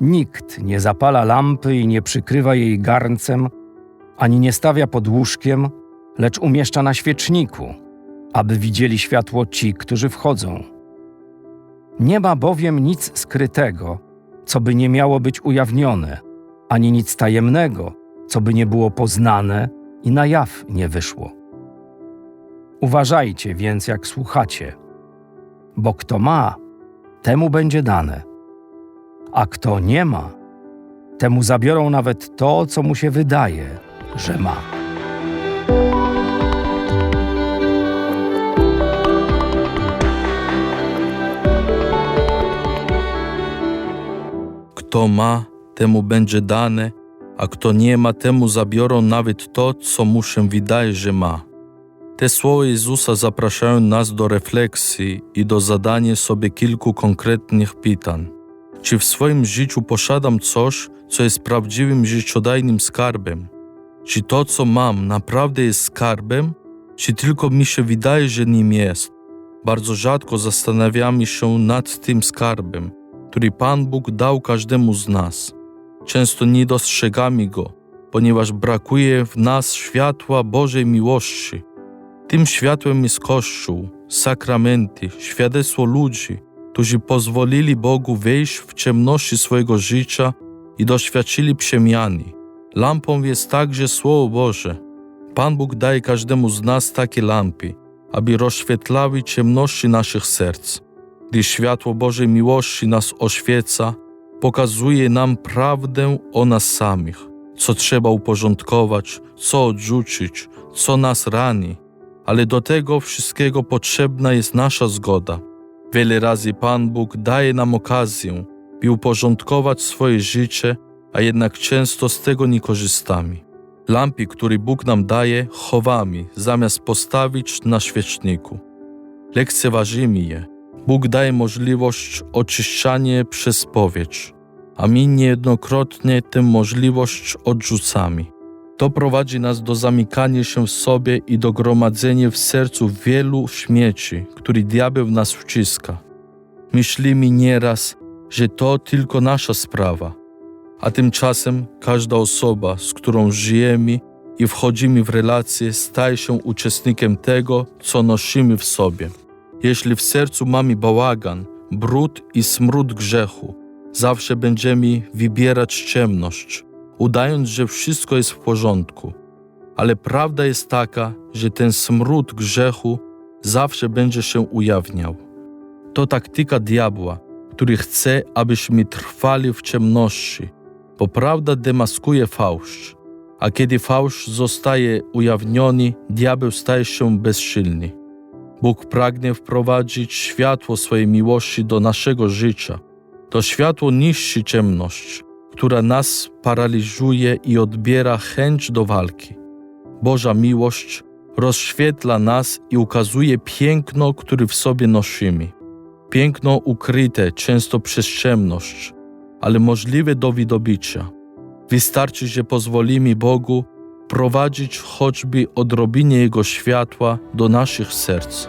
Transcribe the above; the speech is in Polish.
Nikt nie zapala lampy i nie przykrywa jej garncem, ani nie stawia pod łóżkiem, lecz umieszcza na świeczniku, aby widzieli światło ci, którzy wchodzą. Nie ma bowiem nic skrytego, co by nie miało być ujawnione, ani nic tajemnego, co by nie było poznane i na jaw nie wyszło. Uważajcie więc, jak słuchacie, bo kto ma, temu będzie dane, a kto nie ma, temu zabiorą nawet to, co mu się wydaje, że ma. Kto ma, temu będzie dane, a kto nie ma, temu zabiorą nawet to, co mu się wydaje, że ma. Te słowa Jezusa zapraszają nas do refleksji i do zadania sobie kilku konkretnych pytań. Czy w swoim życiu posiadam coś, co jest prawdziwym życiodajnym skarbem? Czy to, co mam, naprawdę jest skarbem, czy tylko mi się wydaje, że nim jest? Bardzo rzadko zastanawiamy się nad tym skarbem, który Pan Bóg dał każdemu z nas. Często nie dostrzegamy go, ponieważ brakuje w nas światła Bożej miłości. Tym światłem jest Kościół, sakramenty, świadectwo ludzi, którzy pozwolili Bogu wejść w ciemności swojego życia i doświadczyli przemiany. Lampą jest także Słowo Boże. Pan Bóg daje każdemu z nas takie lampy, aby rozświetlały ciemności naszych serc. Gdy światło Bożej miłości nas oświeca, pokazuje nam prawdę o nas samych, co trzeba uporządkować, co odrzucić, co nas rani, ale do tego wszystkiego potrzebna jest nasza zgoda. Wiele razy Pan Bóg daje nam okazję, by uporządkować swoje życie, a jednak często z tego nie korzystamy. Lampy, które Bóg nam daje, chowamy, zamiast postawić na świeczniku. Lekceważymy je. Bóg daje możliwość oczyszczania przez spowiedź, a my niejednokrotnie tę możliwość odrzucamy. To prowadzi nas do zamykania się w sobie i do gromadzenia w sercu wielu śmieci, które diabeł w nas wciska. Myślimy nieraz, że to tylko nasza sprawa, a tymczasem każda osoba, z którą żyjemy i wchodzimy w relacje, staje się uczestnikiem tego, co nosimy w sobie. Jeśli w sercu mamy bałagan, brud i smród grzechu, zawsze będziemy wybierać ciemność, udając, że wszystko jest w porządku. Ale prawda jest taka, że ten smród grzechu zawsze będzie się ujawniał. To taktyka diabła, który chce, abyśmy trwali w ciemności, bo prawda demaskuje fałsz, a kiedy fałsz zostaje ujawniony, diabeł staje się bezsilny. Bóg pragnie wprowadzić światło swojej miłości do naszego życia. To światło niszczy ciemność, która nas paraliżuje i odbiera chęć do walki. Boża miłość rozświetla nas i ukazuje piękno, które w sobie nosimy. Piękno ukryte często przez ciemność, ale możliwe do wydobycia. Wystarczy, że pozwolimy Bogu prowadzić choćby odrobinie Jego światła do naszych serc.